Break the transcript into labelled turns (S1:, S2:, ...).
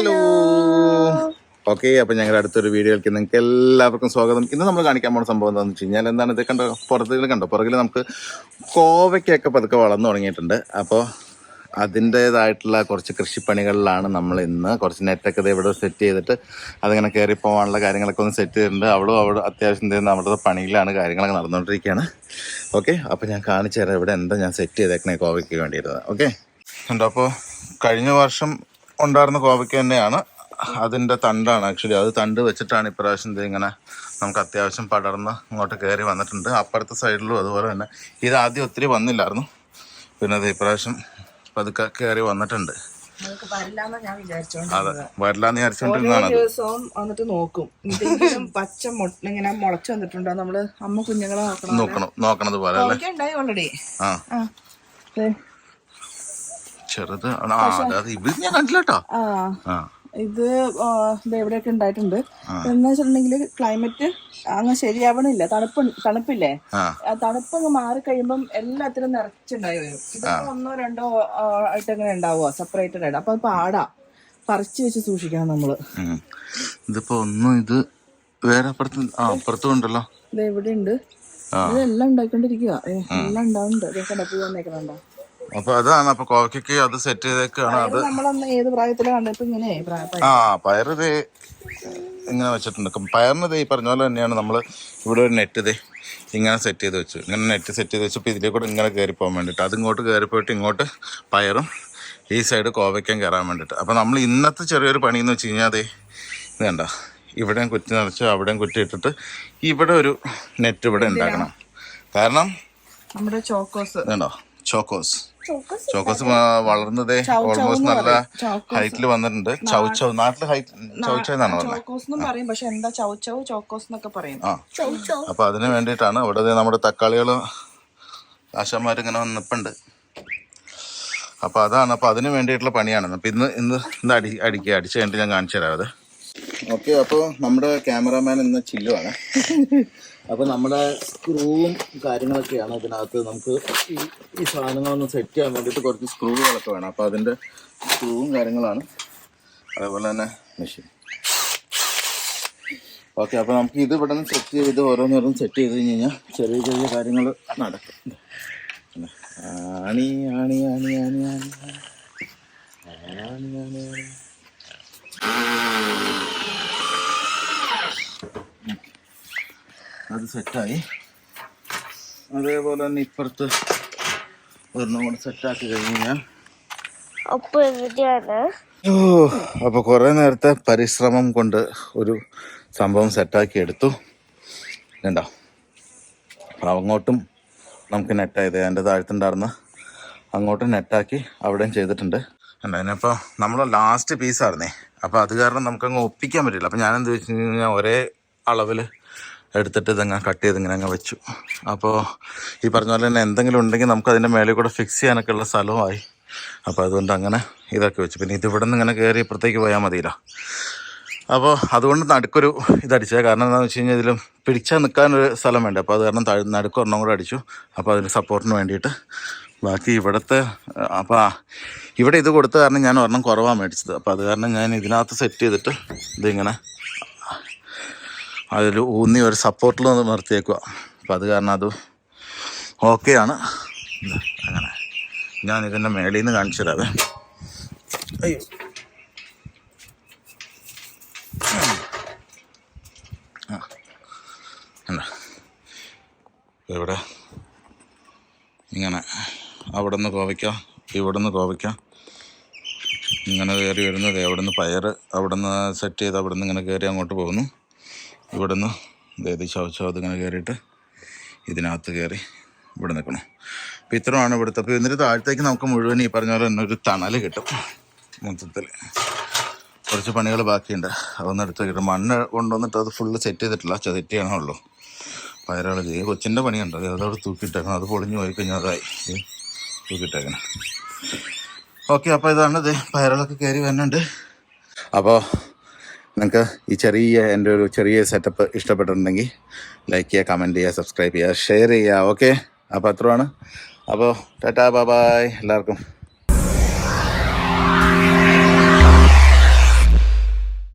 S1: Hello okay അപ്പൊ ഞങ്ങളുടെ അടുത്തൊരു വീഡിയോയിലേക്ക് നിങ്ങൾക്ക് എല്ലാവർക്കും സ്വാഗതം. ഇന്ന് നമ്മൾ കാണിക്കാൻ പോകുന്ന സംഭവം എന്താണെന്ന് വെച്ച് കഴിഞ്ഞാൽ എന്താണ് ഇത് കണ്ടോ? പുറത്തിൽ കണ്ടോ? പുറകിൽ നമുക്ക് കോവയ്ക്കൊക്കെ പതുക്കെ വളർന്നു തുടങ്ങിയിട്ടുണ്ട്. അപ്പോൾ അതിന്റെതായിട്ടുള്ള കുറച്ച് കൃഷിപ്പണികളിലാണ് നമ്മൾ ഇന്ന് കുറച്ച് നെറ്റൊക്കെ ഇവിടെ സെറ്റ് ചെയ്തിട്ട് അതിങ്ങനെ കയറി പോകാനുള്ള കാര്യങ്ങളൊക്കെ ഒന്ന് സെറ്റ് ചെയ്തിട്ടുണ്ട്. അവളും അവിടെ അത്യാവശ്യം ചെയ്യുന്നു അവിടുത്തെ പണിയിലാണ് കാര്യങ്ങളൊക്കെ നടന്നുകൊണ്ടിരിക്കുകയാണ്. ഓക്കെ അപ്പോൾ ഞാൻ കാണിച്ചു തരാം ഇവിടെ എന്താ ഞാൻ സെറ്റ് ചെയ്തേക്കണേ കോവയ്ക്ക് വേണ്ടിയിരുന്നത്. ഓക്കെ ഉണ്ടോ അപ്പോൾ കഴിഞ്ഞ വർഷം ഉണ്ടായിരുന്ന കോവയ്ക്ക് തന്നെയാണ്. അതിന്റെ തണ്ടാണ് ആക്ച്വലി അത് തണ്ട് വെച്ചിട്ടാണ് ഇപ്രാവശ്യം ഇങ്ങനെ നമുക്ക് അത്യാവശ്യം പടർന്ന് ഇങ്ങോട്ട് കയറി വന്നിട്ടുണ്ട്. അപ്പുറത്തെ സൈഡിലും അതുപോലെ തന്നെ. ഇത് ആദ്യം ഒത്തിരി വന്നില്ലായിരുന്നു. പിന്നെ അത് ഇപ്രാവശ്യം പതുക്കെ കയറി വന്നിട്ടുണ്ട്. അതെ. അത്
S2: ദിവസവും വന്നിട്ട് നോക്കും. എന്തെങ്കിലും പച്ച ഇങ്ങനെ മുളച്ചു വന്നിട്ടുണ്ടോ? നമ്മൾ അമ്മ കുഞ്ഞുങ്ങളെ നോക്കണം
S1: നോക്കണം. നോക്കണത് പോലെ
S2: ഉണ്ടായി ഓൾറെഡി
S1: ആ. ചെറുത്. ഇത് ഞാൻ കണ്ടില്ല കേട്ടോ.
S2: ഇത് എവിടെയൊക്കെ ഉണ്ടായിട്ടുണ്ട്. എന്ന് വെച്ചിട്ടുണ്ടെങ്കിൽ ക്ലൈമറ്റ് അങ്ങ് ശരിയാവണില്ല. തണുപ്പ് തണുപ്പില്ലേ? തണുപ്പ് അങ്ങ് മാറി കഴിയുമ്പം എല്ലാത്തിനും നിറച്ചുണ്ടായി വരും. ഇതൊക്കെ ഒന്നോ രണ്ടോ ആയിട്ട് അങ്ങനെ ഉണ്ടാവുക സെപ്പറേറ്റഡ് ആയിട്ട്. അപ്പൊ അത് പാടാ. പറിച്ച് വെച്ച് സൂക്ഷിക്കണം
S1: നമ്മൾ. ഇതിപ്പോ ഒന്നും ഇത് വേറെ അപ്പുറത്ത് ആ അപ്പുറത്തും ഉണ്ടല്ലോ.
S2: ഇത് എവിടെ ഉണ്ട്. ഇതെല്ലാം ഉണ്ടാക്കിക്കൊണ്ടിരിക്കുക എല്ലാം ഉണ്ടാവുന്നുണ്ട്. ഇതൊക്കെ ഉണ്ടാക്കി വന്നേക്കുന്നുണ്ടോ
S1: അപ്പൊ അതാണ് അപ്പൊ കോവക്കൊക്കെ അത് സെറ്റ് ചെയ്തേക്കാണ് അത്.
S2: നമ്മളൊന്ന് ഏത് പ്രായത്തിലാണ് കണ്ടിട്ട് ഇങ്ങനെ
S1: ആ പയറിത് ഇങ്ങനെ വെച്ചിട്ടുണ്ട്. പയറിന് ഈ പറഞ്ഞ പോലെ തന്നെയാണ് നമ്മൾ ഇവിടെ ഒരു നെറ്റ് ദേ ഇങ്ങനെ സെറ്റ് ചെയ്ത് വെച്ചു. ഇങ്ങനെ നെറ്റ് സെറ്റ് ചെയ്ത് വെച്ചപ്പോൾ ഇതിലേ കൂടെ ഇങ്ങനെ കയറി പോകാൻ വേണ്ടിയിട്ട് അതിങ്ങോട്ട് കയറി പോയിട്ട് ഇങ്ങോട്ട് പയറും ഈ സൈഡ് കോവയ്ക്കാൻ കയറാൻ വേണ്ടിയിട്ട് അപ്പോൾ നമ്മൾ ഇന്നത്തെ ചെറിയൊരു പണി എന്ന് വെച്ച് കഴിഞ്ഞാൽ അതെ ഇത് കണ്ട? ഇവിടെയും കുറ്റി നിറച്ച് അവിടെയും കുറ്റി ഇട്ടിട്ട് ഇവിടെ ഒരു നെറ്റ് ഇവിടെ ഉണ്ടാക്കണം. കാരണം
S2: നമ്മുടെ ചോക്കോസ്
S1: വേണ്ടോ ചോക്കോസ് ചോക്കോസ് വളർന്നത് ഓൾമോസ്റ്റ് നല്ല ഹൈറ്റിൽ വന്നിട്ടുണ്ട്. ചൗച്ചവ് നാട്ടിൽ ഹൈറ്റ് ചൗച്ചൗ എന്നാണ് പറഞ്ഞത്
S2: എന്നും പറയും. പക്ഷെ എന്താ ചൗച്ചൗ ചോക്കോസ് എന്നൊക്കെ പറയും
S1: ആ. അപ്പൊ അതിന് വേണ്ടിയിട്ടാണ് ഇവിടെ നമ്മുടെ തക്കാളികൾ ആശാന്മാരിങ്ങനെ ഇങ്ങനെ നിപ്പുണ്ട്. അപ്പൊ അതാണ്. അപ്പൊ അതിന് വേണ്ടിയിട്ടുള്ള പണിയാണ്. അപ്പൊ ഇന്ന് ഇന്ന് ഇന്ന് അടി അടിക്കുക അടിച്ചു കഴിഞ്ഞിട്ട് ഞാൻ കാണിച്ചു തരാം അത്. ഓക്കെ അപ്പോൾ നമ്മുടെ ക്യാമറാമാൻ എന്ന ചില്ലുവാണ്. അപ്പോൾ നമ്മുടെ സ്ക്രൂവും കാര്യങ്ങളൊക്കെയാണ് ഇതിനകത്ത് നമുക്ക് ഈ സാധനങ്ങളൊന്ന് സെറ്റ് ചെയ്യാൻ വേണ്ടിയിട്ട് കുറച്ച് സ്ക്രൂകളൊക്കെ വേണം. അപ്പോൾ അതിന്റെ സ്ക്രൂവും കാര്യങ്ങളാണ്. അതേപോലെ തന്നെ മെഷീൻ ഓക്കെ അപ്പോൾ നമുക്ക് ഇത് ഇവിടെ നിന്ന് സെറ്റ് ചെയ്ത് ഓരോന്നോരോന്ന് സെറ്റ് ചെയ്ത് കഴിഞ്ഞ് കഴിഞ്ഞാൽ ചെറിയ ചെറിയ കാര്യങ്ങൾ നടക്കും. ആണി ആണി ആണി ആണി ആണി ആണി ആണി ആണി. അത് സെറ്റായി. അതേപോലെ തന്നെ ഇപ്പുറത്ത് ഒരെണ്ണം കൂടെ സെറ്റാക്കി കഴിഞ്ഞ്
S3: എവിടെയാണ്
S1: ഓ അപ്പോൾ കുറേ നേരത്തെ പരിശ്രമം കൊണ്ട് ഒരു സംഭവം സെറ്റാക്കി എടുത്തു. കണ്ടോ? അപ്പോൾ അങ്ങോട്ടും നമുക്ക് നെറ്റായത് എന്റെ താഴത്തുണ്ടായിരുന്ന അങ്ങോട്ടും നെറ്റാക്കി അവിടെയും ചെയ്തിട്ടുണ്ട്. കണ്ടോ? അതിനിപ്പോൾ നമ്മൾ ലാസ്റ്റ് പീസായിരുന്നേ അപ്പോൾ അത് കാരണം നമുക്കങ്ങ് ഒപ്പിക്കാൻ പറ്റില്ല അപ്പോൾ ഞാൻ എന്ത് വെച്ച് കഴിഞ്ഞാൽ ഒരേ അളവിൽ എടുത്തിട്ട് ഇതങ്ങ് കട്ട് ചെയ്ത് ഇങ്ങനെ അങ്ങ് വെച്ചു. അപ്പോൾ ഈ പറഞ്ഞ പോലെ തന്നെ എന്തെങ്കിലും ഉണ്ടെങ്കിൽ നമുക്ക് അതിന്റെ മേളിൽ കൂടെ ഫിക്സ് ചെയ്യാനൊക്കെ ഉള്ള സ്ഥലമായി അപ്പോൾ അതുകൊണ്ട് അങ്ങനെ ഇതൊക്കെ വെച്ചു. പിന്നെ ഇതിവിടെ നിന്ന് ഇങ്ങനെ കയറി ഇപ്പുറത്തേക്ക് പോയാൽ മതിയില്ല. അപ്പോൾ അതുകൊണ്ട് നടുക്കൊരു ഇതടിച്ചത് കാരണം എന്താണെന്ന് വെച്ച് കഴിഞ്ഞാൽ ഇതിലും പിടിച്ചാൽ നിൽക്കാനൊരു സ്ഥലം വേണ്ട. അപ്പോൾ അത് കാരണം താഴെ നടുക്ക് ഒരെണ്ണം കൂടെ അടിച്ചു. അപ്പോൾ അതിന് സപ്പോർട്ടിന് വേണ്ടിയിട്ട്. ബാക്കി ഇവിടുത്തെ അപ്പോൾ ഇവിടെ ഇത് കൊടുത്ത കാരണം ഞാൻ ഒരെണ്ണം കുറവാണ് മേടിച്ചത്. അപ്പോൾ അത് കാരണം ഞാൻ ഇതിനകത്ത് സെറ്റ് ചെയ്തിട്ട് ഇതിങ്ങനെ അതിൽ ഊന്നി ഒരു സപ്പോർട്ടിൽ നിന്ന് നിർത്തിയേക്കുക അപ്പോൾ അത് കാരണം അത് ഓക്കെയാണ് അങ്ങനെ. ഞാൻ ഇതിന്റെ മേളിൽ നിന്ന് കാണിച്ചു തരാവേ അയ്യോ? ഇവിടെ ഇങ്ങനെ. അവിടെ നിന്ന് കോവയ്ക്കാം ഇവിടെ നിന്ന് കോവയ്ക്കാം. ഇങ്ങനെ കയറി വരുന്നത് അവിടെ നിന്ന് പയർ അവിടെ നിന്ന് സെറ്റ് ചെയ്ത് അവിടെ നിന്ന് ഇങ്ങനെ കയറി അങ്ങോട്ട് പോകുന്നു. ഇവിടെ നിന്ന് ഇതേത് ചവച്ചോ ഇങ്ങനെ കയറിയിട്ട് ഇതിനകത്ത് കയറി ഇവിടെ നിൽക്കണം. അപ്പോൾ ഇത്രയാണ് ഇവിടുത്തെ. അപ്പോൾ ഇതിന്റെ താഴത്തേക്ക് നമുക്ക് മുഴുവൻ ഈ പറഞ്ഞ പോലെ തന്നെ ഒരു തണൽ കിട്ടും മൊത്തത്തിൽ. കുറച്ച് പണികൾ ബാക്കിയുണ്ട്. അതൊന്നും എടുത്ത് കിട്ടും മണ്ണ് കൊണ്ടുവന്നിട്ട് അത് ഫുള്ള് സെറ്റ് ചെയ്തിട്ടില്ല. സെറ്റ് ചെയ്യണമല്ലോ പയറുകൾ ചെയ്യും കൊച്ചിന്റെ പണിയുണ്ട്. അത് അതവിടെ തൂക്കിയിട്ടേക്കണം. അത് പൊളിഞ്ഞു പോയി കഴിഞ്ഞാൽ അതായി തൂക്കിയിട്ടേക്കണം. ഓക്കെ അപ്പോൾ ഇതാണ് ഇത്. പയറുകളൊക്കെ കയറി വരുന്നുണ്ട് അപ്പോൾ നിങ്ങൾക്ക് ഈ ചെറിയ എന്റെ ഒരു ചെറിയ സെറ്റപ്പ് ഇഷ്ടപ്പെട്ടിട്ടുണ്ടെങ്കിൽ ലൈക്ക് ചെയ്യുക കമന്റ് ചെയ്യുക സബ്സ്ക്രൈബ് ചെയ്യുക ഷെയർ ചെയ്യുക. ഓക്കെ അപ്പോൾ അത്രയാണ്. അപ്പോൾ ടാറ്റാ ബൈ എല്ലാവർക്കും.